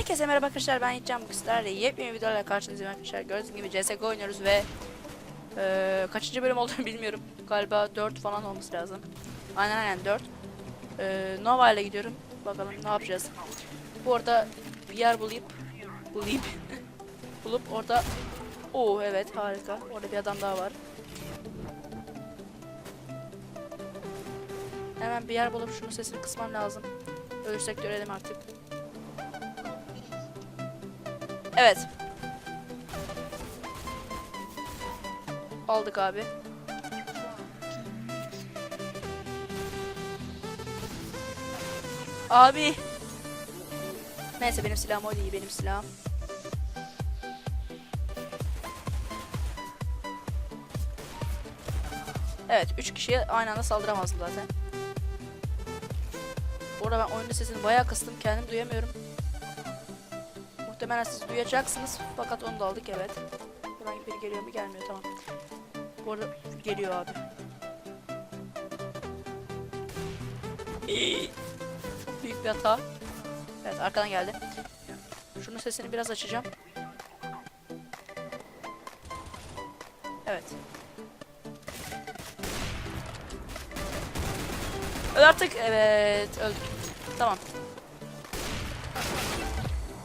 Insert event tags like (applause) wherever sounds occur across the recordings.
Herkese merhaba arkadaşlar ben Yiğitcan bu sizlerle yepyeni videolarla karşınızdayım arkadaşlar. Gördüğünüz gibi CSGO oynuyoruz ve eee, kaçıncı bölüm olduğunu (laughs) bilmiyorum. Galiba 4 falan olması lazım. Aynen aynen 4 eee, Nova ile gidiyorum. Bakalım ne yapacağız. Bu arada bir yer bulayıp bulayıp (laughs) bulup orada Oo evet harika. Orada bir adam daha var. Hemen bir yer bulup şunun sesini kısmam lazım. Ölürsek görelim artık Evet. Aldık abi. Abi. Neyse benim silahım o değil benim silahım. Evet 3 kişiye aynı anda saldıramazdım zaten. Bu arada ben oyunun sesini bayağı kıstım kendim duyamıyorum. Muhtemelen siz duyacaksınız fakat onu da aldık evet. Buradan biri geliyor mu gelmiyor tamam. Bu arada geliyor abi. Çok büyük bir hata. Evet arkadan geldi. Şunun sesini biraz açacağım. Evet. Öl artık. Evet öldük. Tamam.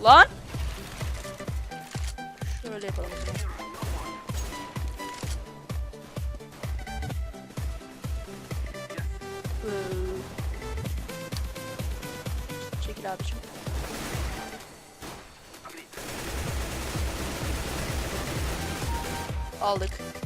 Lan! Şöyle yapalım. Ee, Çekil abicim. Aldık.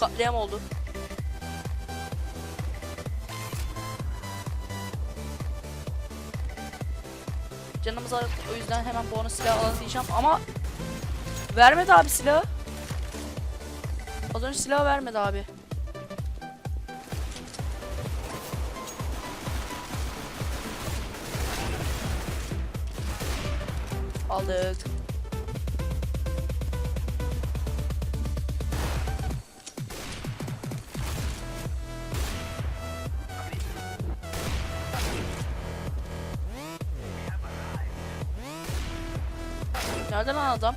Katliam oldu. Canımız var o yüzden hemen bonus silah alalım diyeceğim ama vermedi abi silahı. Az önce silah vermedi abi. Aldık. Nerede lan adam?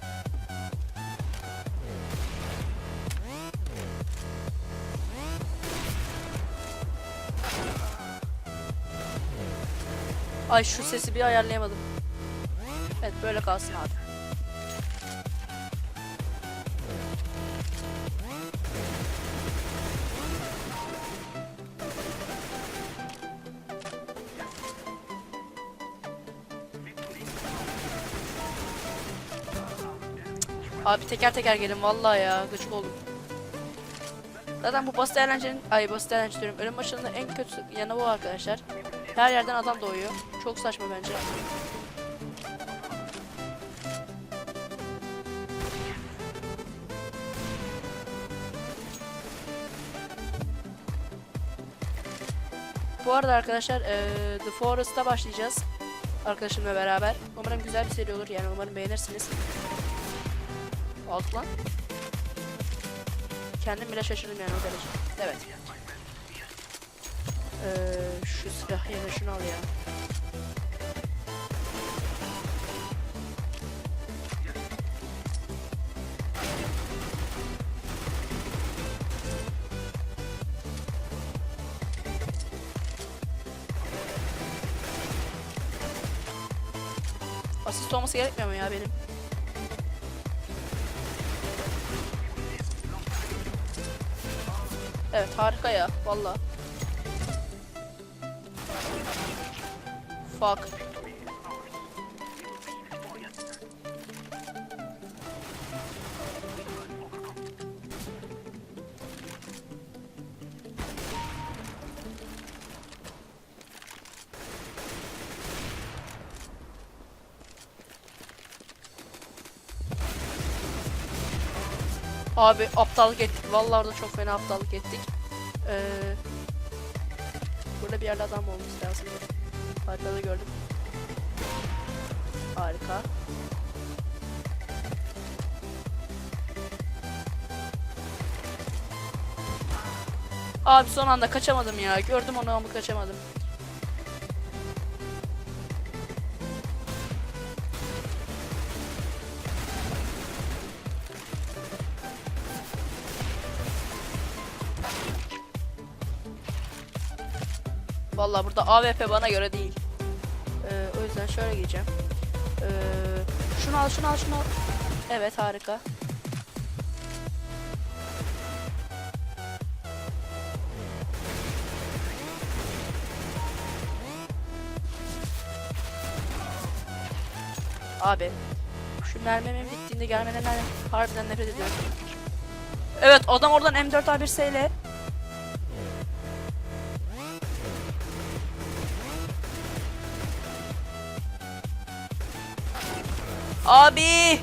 Ay şu sesi bir ayarlayamadım. Evet böyle kalsın abi. Abi teker teker gelin vallahi ya gıcık oldum. Zaten bu basit eğlencenin, ay basit eğlence diyorum. Ölüm maçının en kötü yanı bu arkadaşlar. Her yerden adam doğuyor. Çok saçma bence. Bu arada arkadaşlar eee, The Forest'a başlayacağız. Arkadaşımla beraber. Umarım güzel bir seri olur yani umarım beğenirsiniz. Alt lan. Kendim bile şaşırdım yani o derece. Evet. Ee, şu silah yerine şunu al ya. Asist olması gerekmiyor mu ya benim? Evet harika ya valla. Fuck. Abi aptallık ettik. Vallahi orada çok fena aptallık ettik. Ee, burada bir yerde adam olması lazım. Haritada gördüm. Harika. Abi son anda kaçamadım ya. Gördüm onu ama kaçamadım. Vallahi burada AWP bana göre değil. Ee, o yüzden şöyle gideceğim. Ee, şunu al, şunu al, şunu al. Evet harika. Abi şu mermimin bittiğinde gelmelerinden harbiden nefret ediyorum. Evet adam oradan M4A1 ile Abi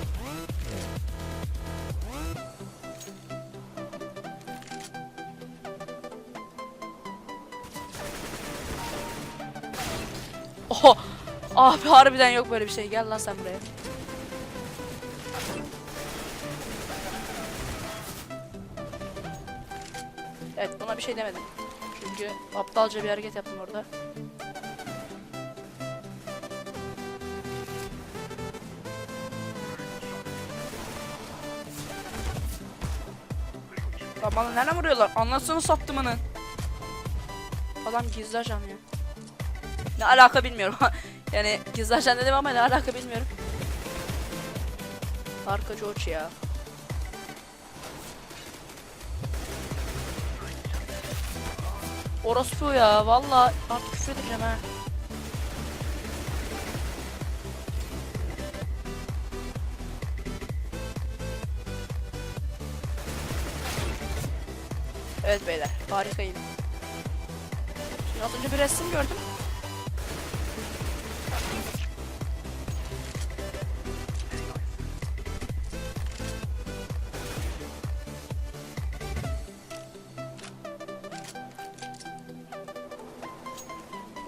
Oho Abi harbiden yok böyle bir şey. Gel lan sen buraya. Evet buna bir şey demedim. Çünkü aptalca bir hareket yaptım orada. Lan bana nereden vuruyorlar? Anlatsana sattımını. Adam gizli ajan ya. Ne alaka bilmiyorum. (laughs) yani gizli ajan dedim ama ne alaka bilmiyorum. Arka George ya. Orospu ya valla artık küfür edeceğim ha. Evet beyler harikayım. Şimdi az önce bir resim gördüm.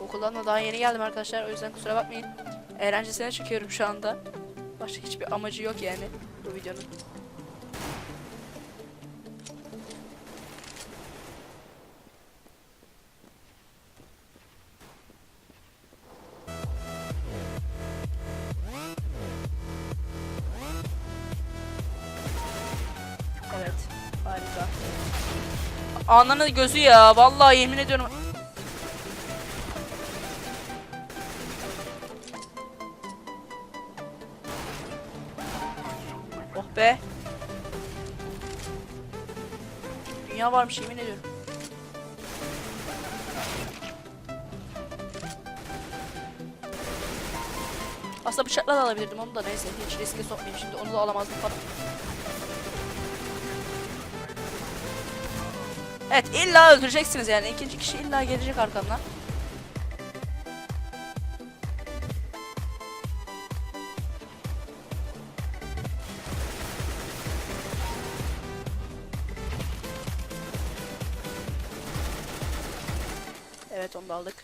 Okuldan da daha yeni geldim arkadaşlar. O yüzden kusura bakmayın. Eğlencesine çıkıyorum şu anda. Başka hiçbir amacı yok yani bu videonun. Harika. Ananın gözü ya. Vallahi yemin ediyorum. Oh be. Dünya varmış yemin ediyorum. Aslında bıçakla da alabilirdim onu da neyse hiç riske sokmayayım şimdi onu da alamazdım falan. Evet illa öldüreceksiniz yani ikinci kişi illa gelecek arkamdan. Evet onu da aldık.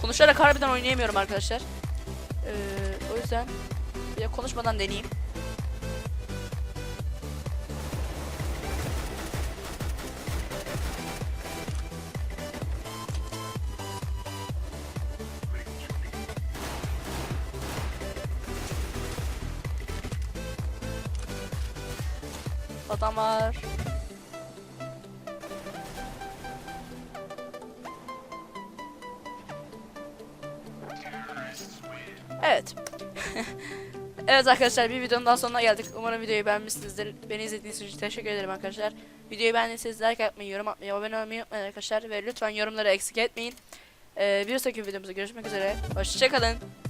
Konuşarak harbiden oynayamıyorum arkadaşlar. Ee, o yüzden bir konuşmadan deneyeyim. Adam var. Evet. (laughs) evet arkadaşlar bir videonun daha sonuna geldik. Umarım videoyu beğenmişsinizdir. Beni izlediğiniz için teşekkür ederim arkadaşlar. Videoyu beğendiyseniz like atmayı, yorum atmayı, abone olmayı unutmayın arkadaşlar. Ve lütfen yorumları eksik etmeyin. Ee, bir sonraki videomuzda görüşmek üzere. Hoşçakalın.